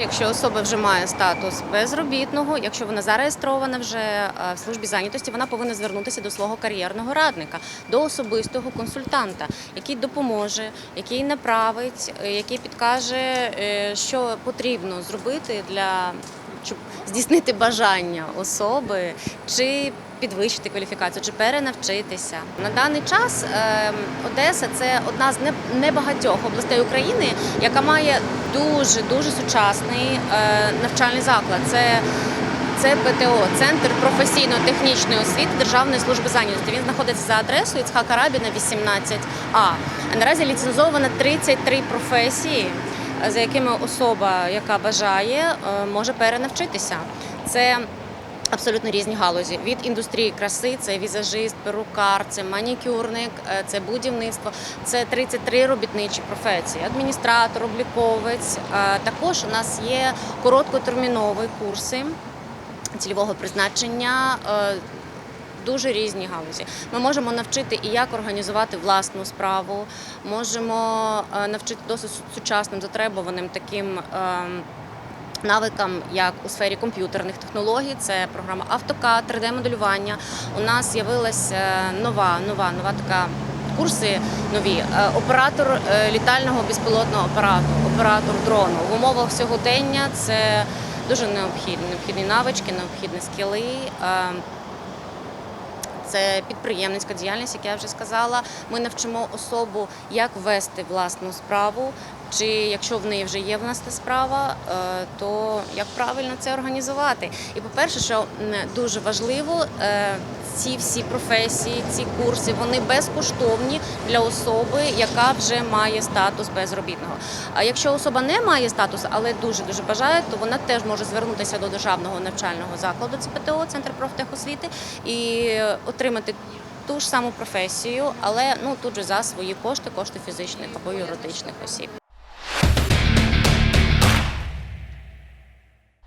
Якщо особа вже має статус безробітного, якщо вона зареєстрована вже е, в службі зайнятості, вона повинна звернутися до свого кар'єрного радника, до особистого консультанта, який допоможе, який направить, е, який підкаже, е, що потрібно зробити для щоб здійснити бажання особи чи підвищити кваліфікацію, чи перенавчитися. На даний час е, Одеса це одна з небагатьох областей України, яка має дуже дуже сучасний е, навчальний заклад. Це це ПТО, центр професійно-технічної освіти Державної служби зайнятості. Він знаходиться за адресою Іцхака Рабіна 18А. А наразі ліцензовано 33 професії, за якими особа, яка бажає, е, може перенавчитися. Це Абсолютно різні галузі від індустрії краси, це візажист, перукар, це манікюрник, е, це будівництво, це 33 робітничі професії, адміністратор, обліковець. Е, Також у нас є короткотермінові курси цільового призначення. Е, Дуже різні галузі. Ми можемо навчити і як організувати власну справу, можемо е, навчити досить сучасним, затребуваним таким ем, навикам, як у сфері комп'ютерних технологій, це програма AutoCAD, 3D-моделювання. У нас з'явилася нова, нова, нова така. Курси нові Е, оператор е, літального безпілотного апарату, оператор дрону в умовах сьогодення це дуже необхідні, необхідні навички, необхідні скіли. Це підприємницька діяльність, як я вже сказала. Ми навчимо особу, як вести власну справу, чи якщо в неї вже є власна справа, е, то як правильно це організувати. І по-перше, що дуже важливо, е, ці всі професії, ці курси, вони безкоштовні для особи, яка вже має статус безробітного. А якщо особа не має статусу, але дуже дуже бажає, то вона теж може звернутися до державного навчального закладу ЦПТО, центр профтехосвіти, і отримати ту ж саму професію, але ну тут же за свої кошти, кошти фізичних або юридичних осіб.